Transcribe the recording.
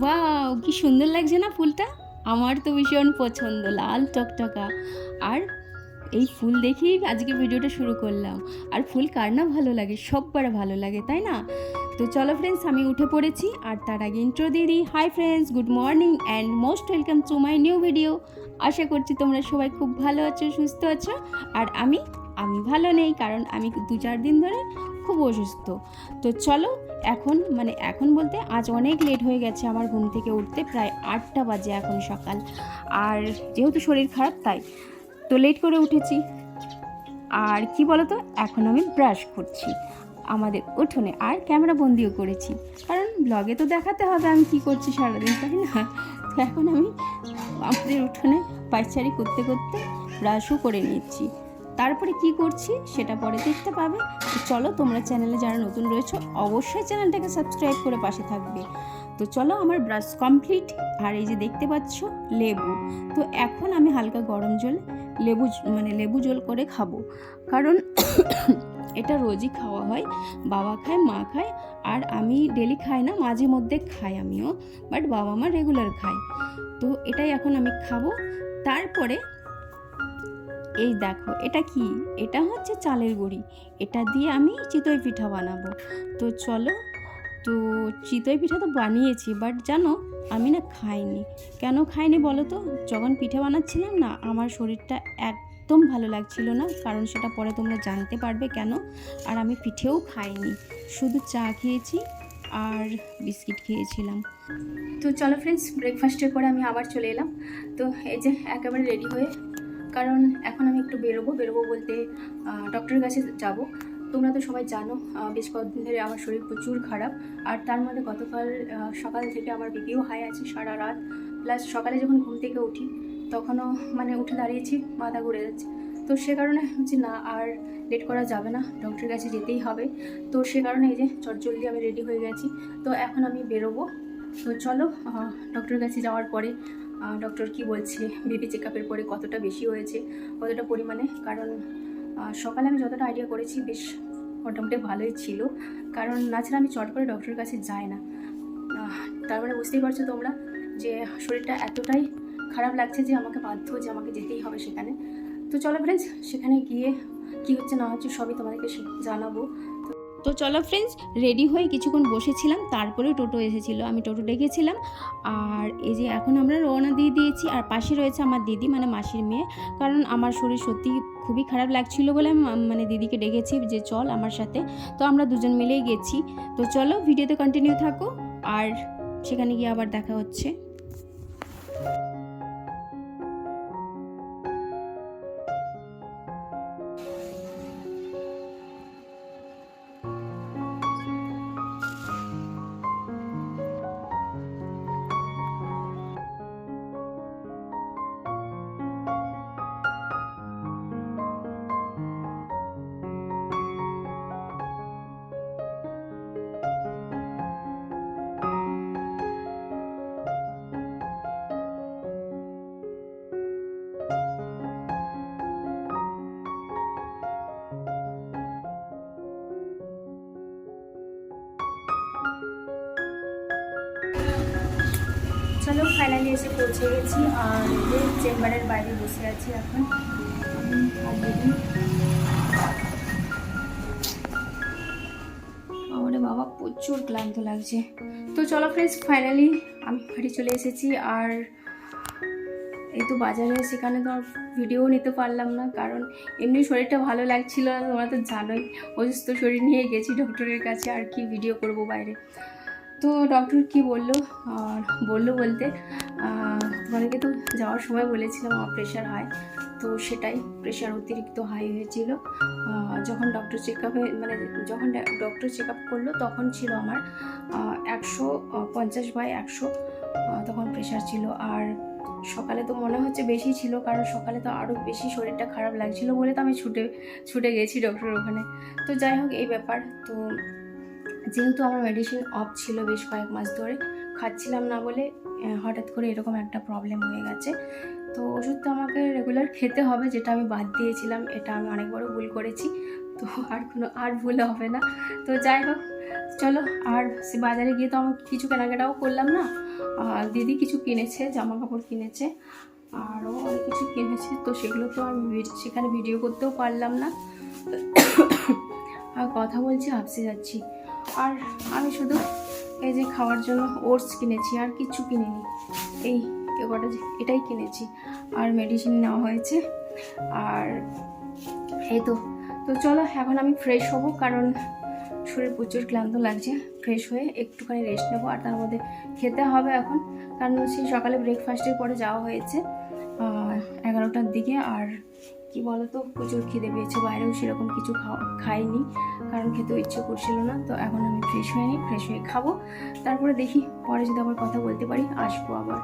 Wow কি সুন্দর লাগছে না ফুলটা? আমার তো ভীষণ পছন্দ, লাল টকটকা। আর এই ফুল দেখেই আজকে ভিডিওটা শুরু করলাম। আর ফুল কার না ভালো লাগে? সববার ভালো লাগে, তাই না? তো চলো ফ্রেন্ডস আমি উঠে পড়েছি। আর তার আগে ইন্ট্রো দিয়ে দিই। Hi friends good morning and most welcome to my new video আশা করছি তোমরা সবাই খুব ভালো আছো, সুস্থ আছো। আর আমি আমি ভালো নেই, কারণ আমি দু চার দিন ধরে খুব অসুস্থ। তো চলো, এখন মানে এখন বলতে আজ অনেক লেট হয়ে গেছে আমার ঘুম থেকে উঠতে, প্রায় আটটা বাজে এখন সকাল। আর যেহেতু শরীর খারাপ তাই, তো লেট করে উঠেছি। আর কি বলতো, এখন আমি ব্রাশ করছি, আমাদের উঠোনে। আর ক্যামেরা বন্দিও করেছি। কারণ ব্লগে তো দেখাতে হবে আমি কি করছি সারাদিন, তাই না? তো এখন আমি আমাদের উঠোনে পাইচারি করতে করতে ব্রাশও করে নিচ্ছি তারপরে কি করছি সেটা পরে দেখতে পাবে। চলো তোমরা চ্যানেলে যারা নতুন রয়েছো, অবশ্যই চ্যানেলটাকে সাবস্ক্রাইব করে পাশে থাকবে। তো চলো আমার ব্রাশ কমপ্লিট আর এই যে দেখতে পাচ্ছ লেবু। তো এখন আমি হালকা গরম জল, লেবু মানে লেবু জল করে খাব। কারণ এটা রোজই খাওয়া হয়, বাবা খায়, মা খায়, আর আমি ডেলি খাই না, মাঝে মধ্যে খাই আমিও বাট বাবা মা রেগুলার খায়। তো এটাই এখন আমি খাব। তারপরে এই দেখো, এটা কি? এটা হচ্ছে চালের গুঁড়ি। এটা দিয়ে আমি চিতই পিঠা বানাবো। তো চলো, তো চিতই পিঠা তো বানিয়েছি বাট জানো, আমি না খাইনি। কেন খাইনি বলো তো? যখন পিঠে বানাচ্ছিলাম না, আমার শরীরটা একদম ভালো লাগছিল না, কারণ সেটা পরে তোমরা জানতে পারবে কেন। আর আমি পিঠেও খাইনি। শুধু চা খেয়েছি আর বিস্কিট খেয়েছিলাম। তো চলো ফ্রেন্ডস ব্রেকফাস্টের পরে আমি আবার চলে এলাম। তো এই যে, একেবারে রেডি হয়ে কারণ এখন আমি একটু বেরোবো বেরোবো বলতে ডক্টরের কাছে যাব। তোমরা তো সবাই জানো বেশ কয়েকদিন ধরে আমার শরীর প্রচুর খারাপ। আর তার মধ্যে গতকাল সকাল থেকে আমার বিপিও হাই আছে সারা রাত। প্লাস সকালে যখন ঘুম থেকে উঠি, তখনও মানে উঠে দাঁড়িয়েছি, মাথা ঘুরে যাচ্ছে। তো সে কারণে হচ্ছে না, আর লেট করা যাবে না ডক্টরের কাছে যেতেই হবে। তো সে কারণে এই যে চটজলদি আমি রেডি হয়ে গেছি। তো এখন আমি বেরোবো। তো চলো ডক্টরের কাছে যাওয়ার পরে ডক্টর কি বলছে? বিপি চেক আপের পরে কতটা বেশি হয়েছে? কতটা পরিমাণে? কারণ সকালে আমি যতটা আইডিয়া করেছি বেশ মোটামুটি ভালোই ছিল। কারণ নাছাড়া আমি চট করে ডক্টরের কাছে যাই না। আহ, তার মানে বুঝতেই পারছ তোমরা যে শরীরটা এতটাই খারাপ লাগছে যে আমাকে বাধ্য যে আমাকে যেতেই হবে সেখানে। তো চলো ফ্রেন্ডস সেখানে গিয়ে কি হচ্ছে না হচ্ছে সবই তোমাদেরকে জানাব। তো চলো ফ্রেন্ডস রেডি হয়ে কিছুক্ষণ বসেছিলাম, তারপরে টোটো এসেছিল। আমি টোটো ডেকেছিলাম আর এই যে এখন আমরা রওনা দিয়ে দিয়েছি, আর পাশে রয়েছে আমার দিদি মানে মাসির মেয়ে। কারণ আমার শরীর সত্যি খুবই খারাপ লাগছিল বলে আমি মানে দিদিকে ডেকেছি যে চল আমার সাথে। তো আমরা দুজন মিলেই গেছি। তো চলো ভিডিওতে কন্টিনিউ থাকো, আর সেখানে গিয়ে আবার দেখা হচ্ছে। চলো ফাইনালি এসে পৌঁছে গেছি আর চেম্বারের বাইরে বসে আছি এখন। বাবা, প্রচুর ক্লান্ত লাগছে। তো চলো ফ্রেন্ডস ফাইনালি আমি বাড়ি চলে এসেছি আর এই তো বাজারে, সেখানে তো ভিডিও নিতে পারলাম না, কারণ এমনি শরীরটা ভালো লাগছিল তোমরা তো জানোই, অসুস্থ শরীর নিয়ে গেছি ডক্টরের কাছে, আর কি ভিডিও করব বাইরে। তো ডক্টর কি বলল? আর বলল বলতে তোমাদেরকে তো যাওয়ার সময় বলেছিলাম আমার প্রেশার হাই তো সেটাই প্রেশার অতিরিক্ত হাই হয়েছিল। যখন ডক্টর চেক আপে মানে যখন ডক্টর চেক আপ করল তখন ছিল আমার একশো পঞ্চাশ বাই একশো তখন প্রেশার ছিল। আর সকালে তো মনে হচ্ছে বেশি ছিল, কারণ সকালে তো আরও বেশি শরীরটা খারাপ লাগছিল বলে তো আমি ছুটে ছুটে গেছি ডক্টরের ওখানে। তো যাই হোক, এই ব্যাপার। তো যেহেতু আমার মেডিসিন অফ ছিল বেশ কয়েক মাস ধরে, খাচ্ছিলাম না বলে হঠাৎ করে এরকম একটা প্রবলেম হয়ে গেছে। তো ওষুধ তো আমাকে রেগুলার খেতে হবে, যেটা আমি বাদ দিয়েছিলাম, এটা আমি অনেক বড় ভুল করেছি। তো আর কোনো, আর ভুল হবে না। তো যাই হোক, চলো, আর সে বাজারে গিয়ে তো আমার কিছু কেনাকাটাও করলাম না। আর দিদি কিছু কিনেছে জামা কাপড় কিনেছে, আরও অনেক কিছু কিনেছে, তো সেগুলো তো আমি সেখানে ভিডিও করতেও পারলাম না। আর কথা বলছি হাফসে যাচ্ছি। আর আমি শুধু এই যে খাওয়ার জন্য ওটস কিনেছি আর কিচ্ছু কিনিনি। এই কটা এটাই কিনেছি। আর মেডিসিন নেওয়া হয়েছে। আর এই তো তো চলো এখন আমি ফ্রেশ হব কারণ শরীর প্রচুর ক্লান্ত লাগছে। ফ্রেশ হয়ে একটুখানি রেস্ট নেব আর তার মধ্যে খেতে হবে এখন। কারণ সেই সকালে ব্রেকফাস্টের পরে যাওয়া হয়েছে এগারোটার দিকে। আর কি বলতো? প্রচুর খিদে পেয়েছে। বাইরেও সেরকম কিছু খাওয়া খাইনি। কারণ খেতেও ইচ্ছে করছিল না, তো এখন আমি ফ্রেশ হয়ে নিই ফ্রেশ হয়ে খাব। তারপরে দেখি, পরে যদি আবার কথা বলতে পারি, আসব আবার।